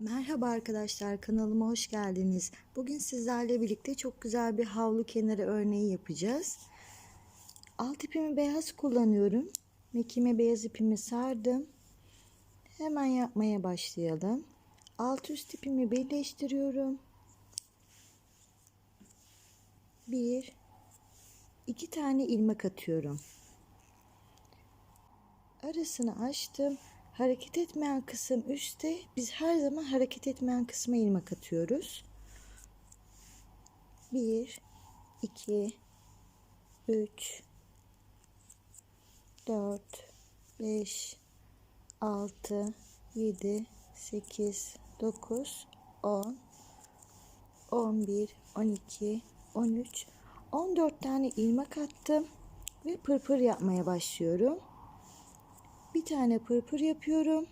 Merhaba arkadaşlar kanalıma hoş geldiniz. Bugün sizlerle birlikte çok güzel bir havlu kenarı örneği yapacağız. Alt ipimi beyaz kullanıyorum. Mekime beyaz ipimi sardım. Hemen yapmaya başlayalım. Alt üst ipimi birleştiriyorum. Bir, iki tane ilmek atıyorum. Arasını açtım. Hareket etmeyen kısım üstte. Biz her zaman hareket etmeyen kısma ilmek atıyoruz. 1 2 3 4 5 6 7 8 9 10 11 12 13 14 tane ilmek attım ve pırpır yapmaya başlıyorum. Bir tane pırpır yapıyorum.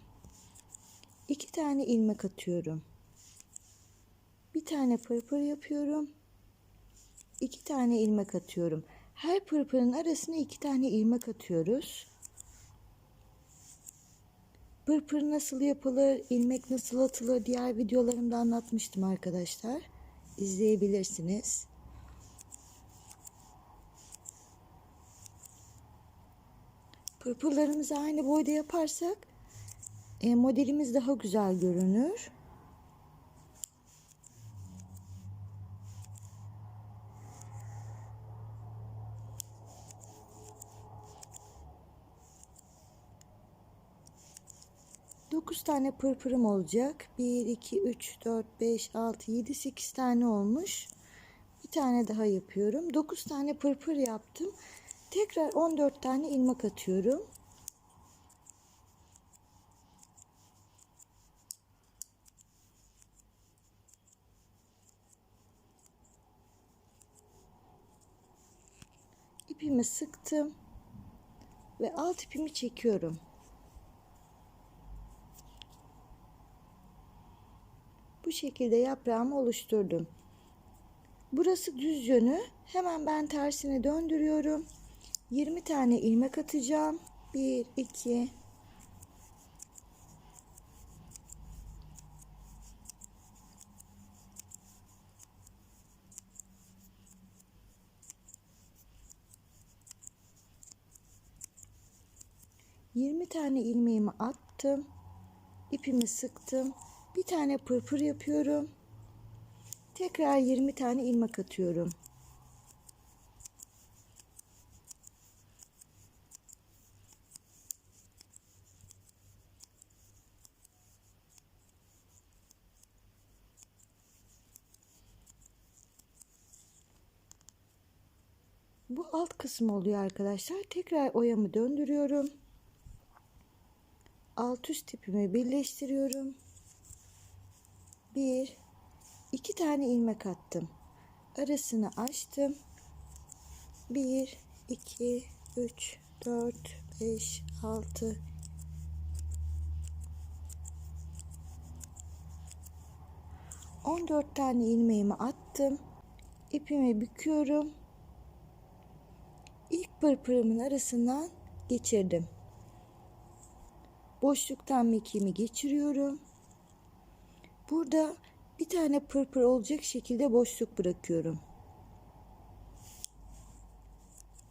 iki tane ilmek atıyorum. Bir tane pırpır yapıyorum. iki tane ilmek atıyorum. Her pırpırın arasına iki tane ilmek atıyoruz. Pırpır nasıl yapılır, ilmek nasıl atılır diğer videolarımda anlatmıştım arkadaşlar. İzleyebilirsiniz. Pırpırlarımızı aynı boyda yaparsak e, modelimiz daha güzel görünür. Dokuz tane pırpırım olacak. 1, 2, 3, 4, 5, 6, 7, 8 tane olmuş. Bir tane daha yapıyorum. 9 tane pırpır yaptım. Tekrar 14 tane ilmek atıyorum. İpimi sıktım ve alt ipimi çekiyorum. Bu şekilde yaprağımı oluşturdum. Burası düz yönü. Hemen ben tersine döndürüyorum. 20 tane ilmek atacağım. 1 2 20 tane ilmeğimi attım. İpimi sıktım. Bir tane pırpır yapıyorum. Tekrar 20 tane ilmek atıyorum. Bu alt kısmı oluyor arkadaşlar. Tekrar oyamı döndürüyorum. Alt üst ipimi birleştiriyorum. Bir, iki tane ilmek attım. Arasını açtım. Bir, iki, üç, dört, beş, altı, on dört tane ilmeğimi attım. İpimi büküyorum ilk pırpırımın arasından geçirdim. Boşluktan mekiğimi geçiriyorum. Burada bir tane pırpır olacak şekilde boşluk bırakıyorum.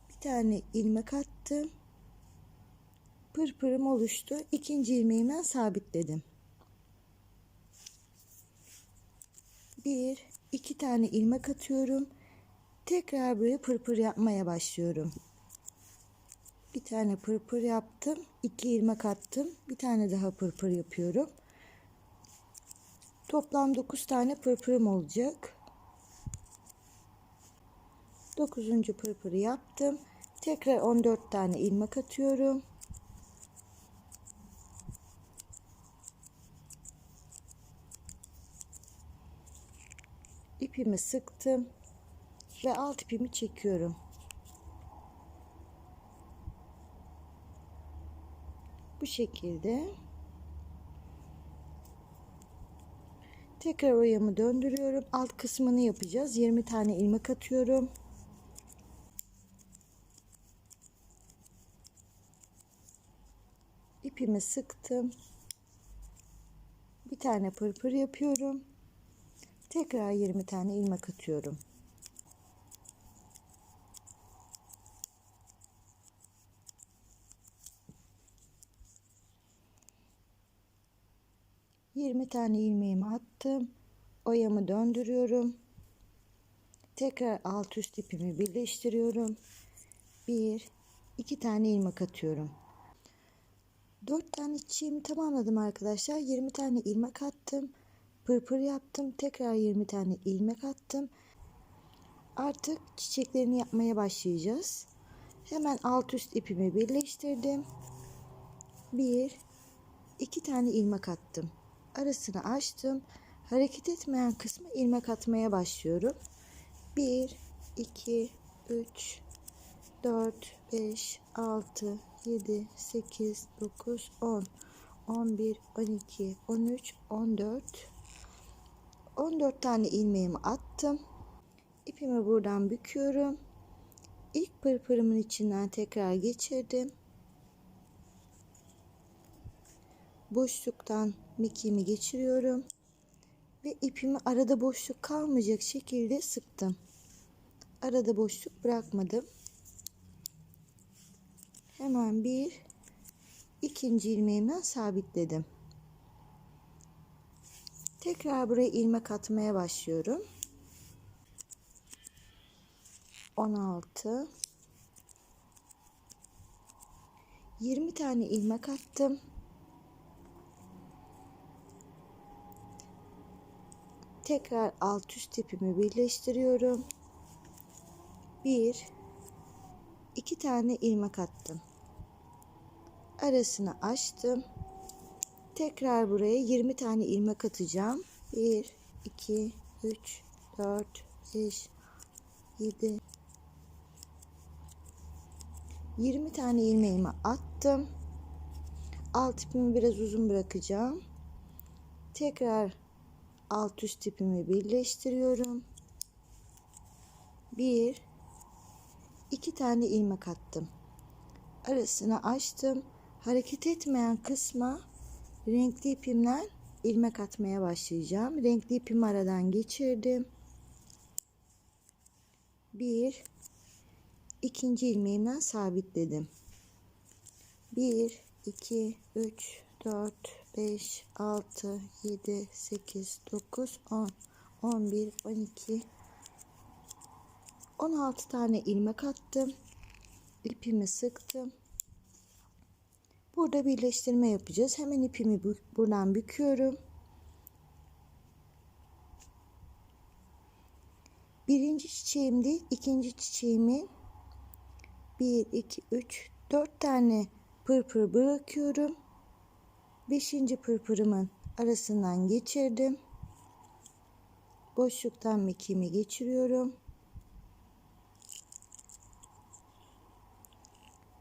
Bir tane ilmek attım. Pırpırım oluştu. İkinci ilmeğimi sabitledim. Bir, iki tane ilmek atıyorum. Tekrar buraya pırpır yapmaya başlıyorum. Bir tane pırpır yaptım. iki ilmek attım. Bir tane daha pırpır yapıyorum. Toplam 9 tane pırpırım olacak. 9. pırpırı yaptım. Tekrar 14 tane ilmek atıyorum. İpimi sıktım ve alt ipimi çekiyorum. Bu şekilde tekrar oyamı döndürüyorum. Alt kısmını yapacağız. 20 tane ilmek atıyorum. İpimi sıktım. Bir tane pırpır yapıyorum. Tekrar 20 tane ilmek atıyorum. Yirmi tane ilmeğimi attım. Oyamı döndürüyorum. Tekrar alt üst ipimi birleştiriyorum. Bir, iki tane ilmek atıyorum. Dört tane çiçeğimi tamamladım arkadaşlar. 20 tane ilmek attım. Pırpır yaptım. Tekrar 20 tane ilmek attım. Artık çiçeklerini yapmaya başlayacağız. Hemen alt üst ipimi birleştirdim. Bir, iki tane ilmek attım. Arasını açtım. Hareket etmeyen kısmı ilmek atmaya başlıyorum. 1, 2, 3, 4, 5, 6, 7, 8, 9, 10, 11, 12, 13, 14. 14 tane ilmeğimi attım. İpimi buradan büküyorum. İlk pırpırımın içinden tekrar geçirdim. Boşluktan mekiğimi geçiriyorum. Ve ipimi arada boşluk kalmayacak şekilde sıktım. Arada boşluk bırakmadım. Hemen bir ikinci ilmeğimden sabitledim. Tekrar buraya ilmek atmaya başlıyorum. 16 20 tane ilmek attım. Tekrar alt üst ipimi birleştiriyorum. Bir, iki tane ilmek attım. Arasını açtım. Tekrar buraya 20 tane ilmek atacağım. 1, 2, 3, 4, 5, 7, 20 tane ilmeğimi attım. Alt ipimi biraz uzun bırakacağım. Tekrar alt üst ipimi birleştiriyorum. Bir, iki tane ilmek attım. Arasını açtım. Hareket etmeyen kısma renkli ipimle ilmek atmaya başlayacağım. Renkli ipimi aradan geçirdim. Bir, ikinci ilmeğimden sabitledim. Bir, iki, üç, dört, 5, 6, 7, 8, 9, 10, 11, 12, 16 tane ilmek attım. İpimi sıktım. Burada birleştirme yapacağız. Hemen ipimi buradan büküyorum. Birinci çiçeğim değil, ikinci çiçeğimin 1, 2, 3, 4 tane pırpır bırakıyorum. Beşinci pırpırımın arasından geçirdim. Boşluktan mekiğimi geçiriyorum.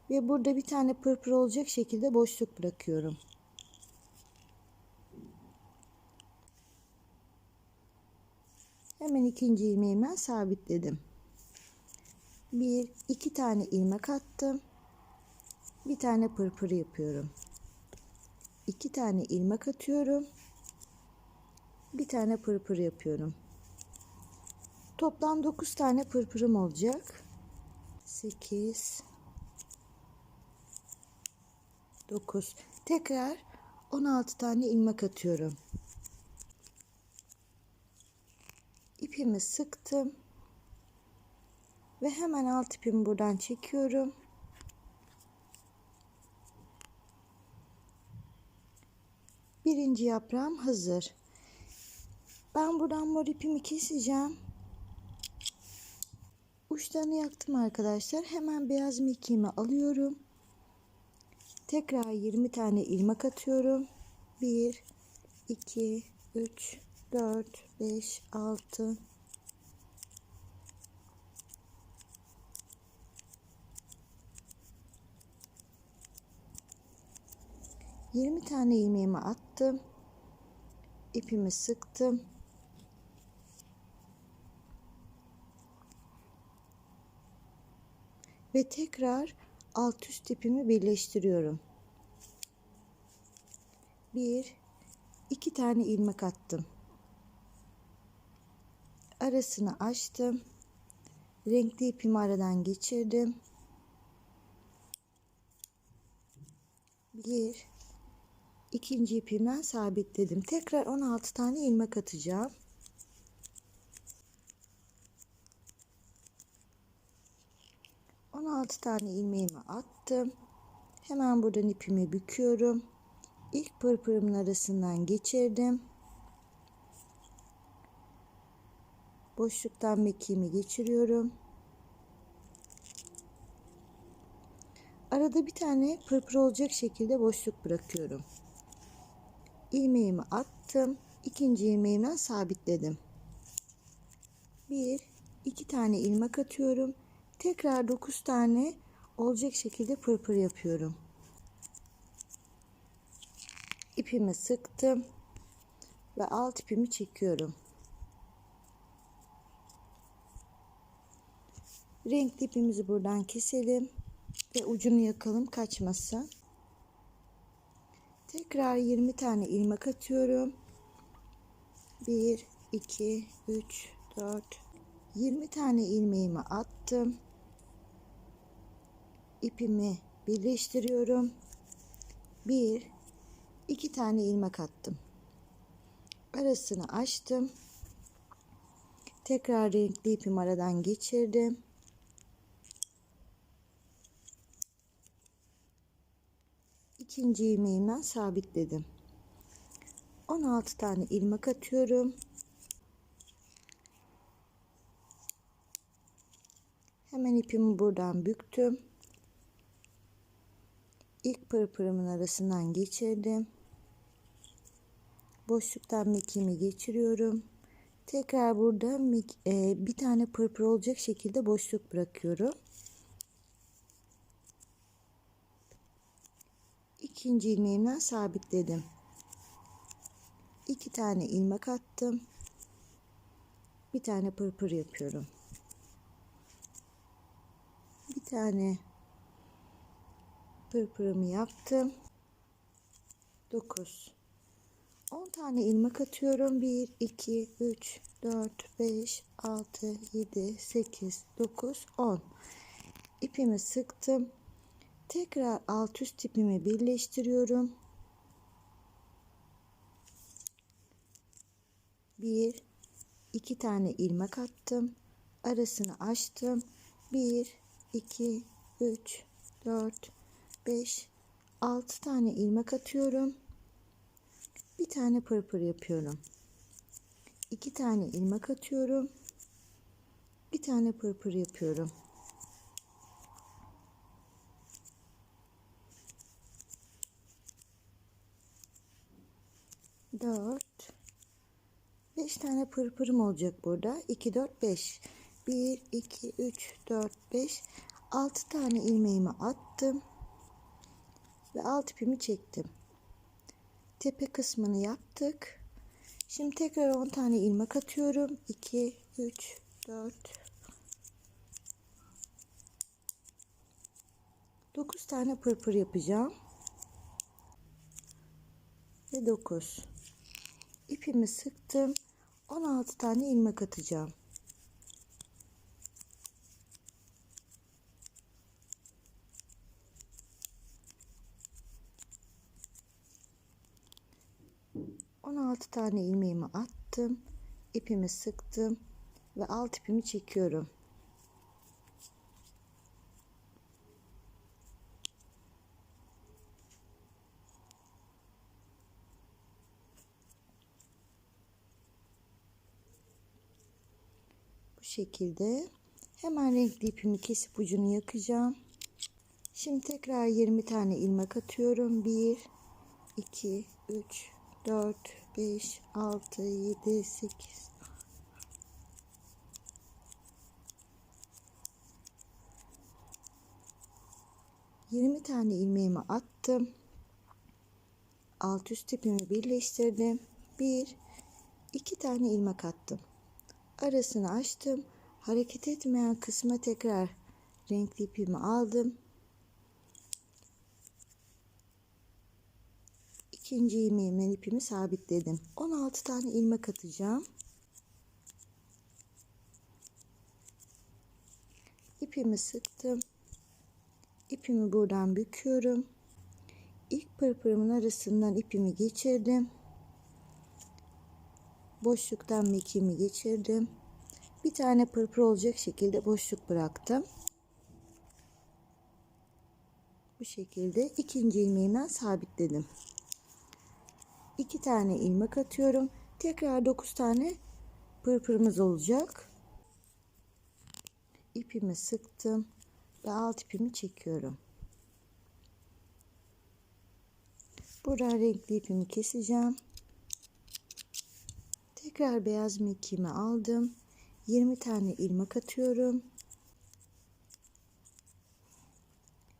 Ve burada bir tane pırpır olacak şekilde boşluk bırakıyorum. Hemen ikinci ilmeğimi sabitledim. Bir, iki tane ilmek attım. Bir tane pırpır yapıyorum iki tane ilmek atıyorum. Bir tane pırpır yapıyorum. Toplam 9 tane pırpırım olacak. 8 9 tekrar 16 tane ilmek atıyorum. İpimi sıktım. Ve hemen alt ipimi buradan çekiyorum. Birinci yaprağım hazır. Ben buradan mor ipimi keseceğim. Uçlarını yaktım arkadaşlar. Hemen beyaz mekiğimi alıyorum. Tekrar 20 tane ilmek atıyorum. 1, 2, 3, 4, 5, 6, 20 tane ilmeğimi attım. İpimi sıktım. Ve tekrar alt üst ipimi birleştiriyorum. 1 iki tane ilmek attım. Arasını açtım. Renkli ipimi aradan geçirdim. Bir, ikinci ipimden sabitledim. Tekrar 16 tane ilmek atacağım. On altı tane ilmeğimi attım. Hemen buradan ipimi büküyorum. İlk pırpırımın arasından geçirdim. Boşluktan mekiğimi geçiriyorum. Arada bir tane pırpır olacak şekilde boşluk bırakıyorum. İlmeğimi attım. İkinci ilmeğimden sabitledim. Bir, iki tane ilmek atıyorum. Tekrar dokuz tane olacak şekilde pırpır yapıyorum. İpimi sıktım ve alt ipimi çekiyorum. Renkli ipimizi buradan keselim ve ucunu yakalım kaçmasın. Tekrar 20 tane ilmek atıyorum. 1 2 3 4 20 tane ilmeğimi attım. İpimi birleştiriyorum. 1 2 tane ilmek attım. Arasını açtım. Tekrar renkli ipimi aradan geçirdim. İkinci ilmeğimden sabitledim. 16 tane ilmek atıyorum. Hemen ipimi buradan büktüm. İlk pırpırımın arasından geçirdim. Boşluktan mekiğimi geçiriyorum. Tekrar burada e, bir tane pırpır olacak şekilde boşluk bırakıyorum. İkinci ilmeğimden sabitledim. İki tane ilmek attım. Bir tane pırpır yapıyorum. Bir tane pırpırımı yaptım. 9 10 tane ilmek atıyorum. 1 2 3 4 5 6 7 8 9 10 ipimi sıktım Tekrar alt üst ipimi birleştiriyorum. Bir, iki tane ilmek attım. Arasını açtım. Bir, iki, üç, dört, beş, altı tane ilmek atıyorum. Bir tane pırpır yapıyorum. İki tane ilmek atıyorum. Bir tane pırpır yapıyorum. 4 5 tane pırpırım olacak burada. 2 4 5 1 2 3 4 5 6 tane ilmeğimi attım ve alt ipimi çektim. Tepe kısmını yaptık. Şimdi tekrar 10 tane ilmek atıyorum. 2 3 4 9 tane pırpır yapacağım. Ve 9 ipimi sıktım. 16 tane ilmek atacağım. On altı tane ilmeğimi attım. ipimi sıktım ve alt ipimi çekiyorum. Şekilde hemen renkli ipimi kesip ucunu yakacağım. Şimdi tekrar 20 tane ilmek atıyorum. 1 2 3 4 5 6 7 8 20 tane ilmeğimi attım. Alt üst ipimi birleştirdim. 1 2 tane ilmek attım arasını açtım. Hareket etmeyen kısma tekrar renkli ipimi aldım. İkinci ilmeğimle ipimi sabitledim. 16 tane ilmek atacağım. İpimi sıktım. İpimi buradan büküyorum. İlk pırpırımın arasından ipimi geçirdim. Boşluktan mekiğimi geçirdim. Bir tane pırpır olacak şekilde boşluk bıraktım. Bu şekilde ikinci ilmeğimden sabitledim. İki tane ilmek atıyorum. Tekrar dokuz tane pırpırımız olacak. İpimi sıktım ve alt ipimi çekiyorum. Buradan renkli ipimi keseceğim. Tekrar beyaz mekiğimi aldım. 20 tane ilmek atıyorum.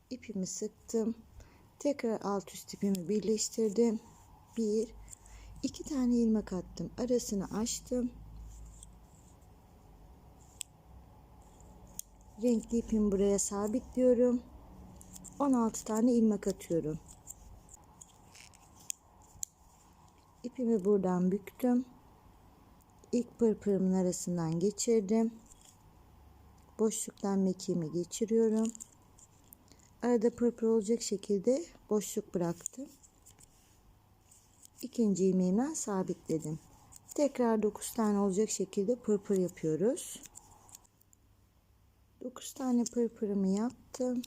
İpimi sıktım. Tekrar alt üst ipimi birleştirdim. Bir, iki tane ilmek attım. Arasını açtım. Renkli ipimi buraya sabitliyorum. 16 tane ilmek atıyorum. İpimi buradan büktüm. İlk pırpırımın arasından geçirdim. Boşluktan mekiğimi geçiriyorum. Arada pırpır olacak şekilde boşluk bıraktım. İkinci ilmeğimden sabitledim. Tekrar 9 tane olacak şekilde pırpır yapıyoruz. 9 tane pırpırımı yaptım.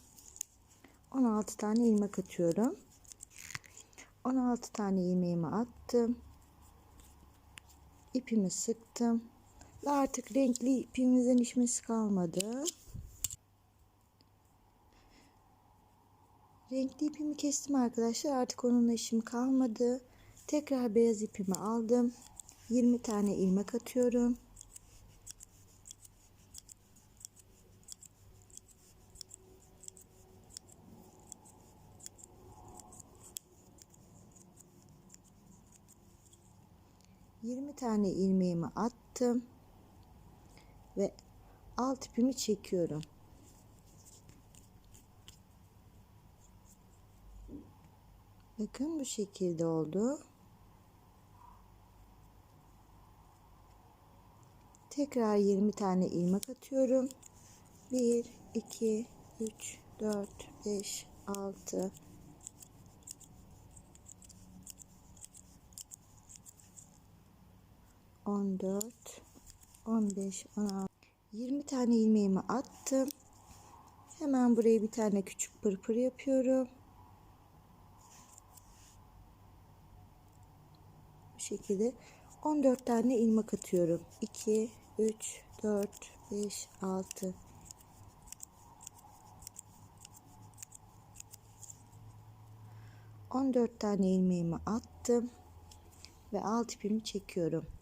16 tane ilmek atıyorum. 16 tane ilmeğimi attım. İpimi sıktım. Ve artık renkli ipimizin işmesi kalmadı. Renkli ipimi kestim arkadaşlar. Artık onunla işim kalmadı. Tekrar beyaz ipimi aldım. 20 tane ilmek atıyorum. Yirmi tane ilmeğimi attım ve alt ipimi çekiyorum. Bakın bu şekilde oldu. Tekrar 20 tane ilmek atıyorum. 1 2 3 4 5 6 14 15 16 20 tane ilmeğimi attım. Hemen buraya bir tane küçük pırpır yapıyorum. Bu şekilde 14 tane ilmek atıyorum. 2 3 4 5 6 14 tane ilmeğimi attım ve alt ipimi çekiyorum.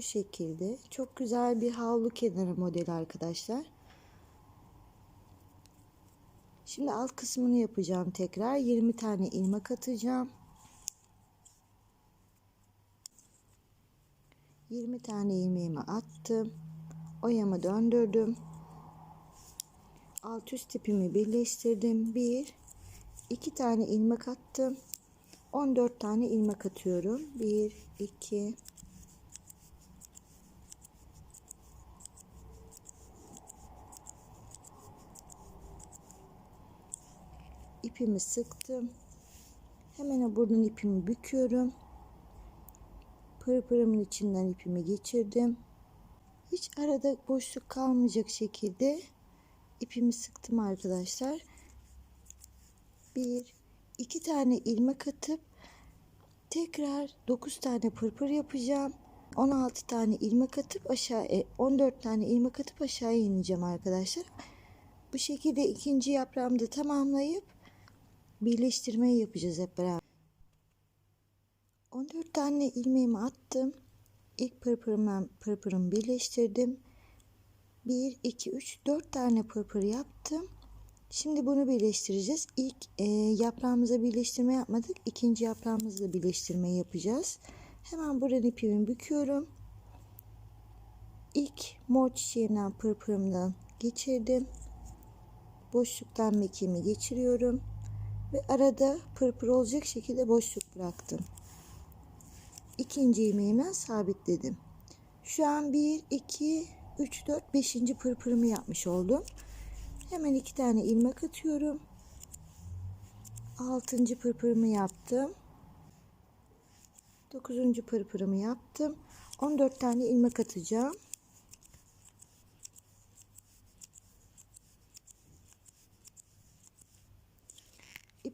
Bu şekilde çok güzel bir havlu kenarı modeli arkadaşlar. Şimdi alt kısmını yapacağım tekrar. 20 tane ilmek atacağım. 20 tane ilmeğimi attım. Oyamı döndürdüm. Alt üst ipimi birleştirdim. 1 2 tane ilmek attım. 14 tane ilmek atıyorum. 1 2 ipimi sıktım. Hemen buradan ipimi büküyorum. Pırpırımın içinden ipimi geçirdim. Hiç arada boşluk kalmayacak şekilde ipimi sıktım arkadaşlar. Bir, iki tane ilmek atıp tekrar 9 tane pırpır yapacağım. 16 tane ilmek atıp aşağı 14 e, tane ilmek atıp aşağı ineceğim arkadaşlar. Bu şekilde ikinci yaprağımı da tamamlayıp birleştirmeyi yapacağız hep beraber. 14 tane ilmeğimi attım. İlk pırpırımdan pırpırımı birleştirdim. 1, 2, 3, 4 tane pırpır yaptım. Şimdi bunu birleştireceğiz. İlk e, yaprağımıza birleştirme yapmadık. İkinci yaprağımızla birleştirme yapacağız. Hemen buradan ipimi büküyorum. ilk mor çiçeğimden pırpırımdan geçirdim. Boşluktan mekiğimi geçiriyorum. Ve arada pırpır olacak şekilde boşluk bıraktım. İkinci ilmeğimi sabitledim. Şu an 1, 2, 3, 4, 5. pırpırımı yapmış oldum. Hemen iki tane ilmek atıyorum. 6. pırpırımı yaptım. 9. pırpırımı yaptım. 14 tane ilmek atacağım.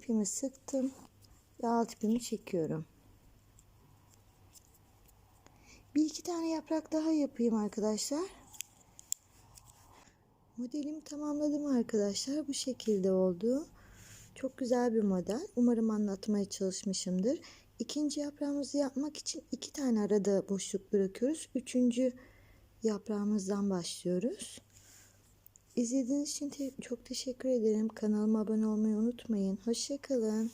İpimi sıktım alt ipimi çekiyorum. Bir iki tane yaprak daha yapayım arkadaşlar. Modelimi tamamladım arkadaşlar. Bu şekilde oldu. Çok güzel bir model. Umarım anlatmaya çalışmışımdır. İkinci yaprağımızı yapmak için iki tane arada boşluk bırakıyoruz. Üçüncü yaprağımızdan başlıyoruz. İzlediğiniz için te çok teşekkür ederim. Kanalıma abone olmayı unutmayın. Hoşçakalın.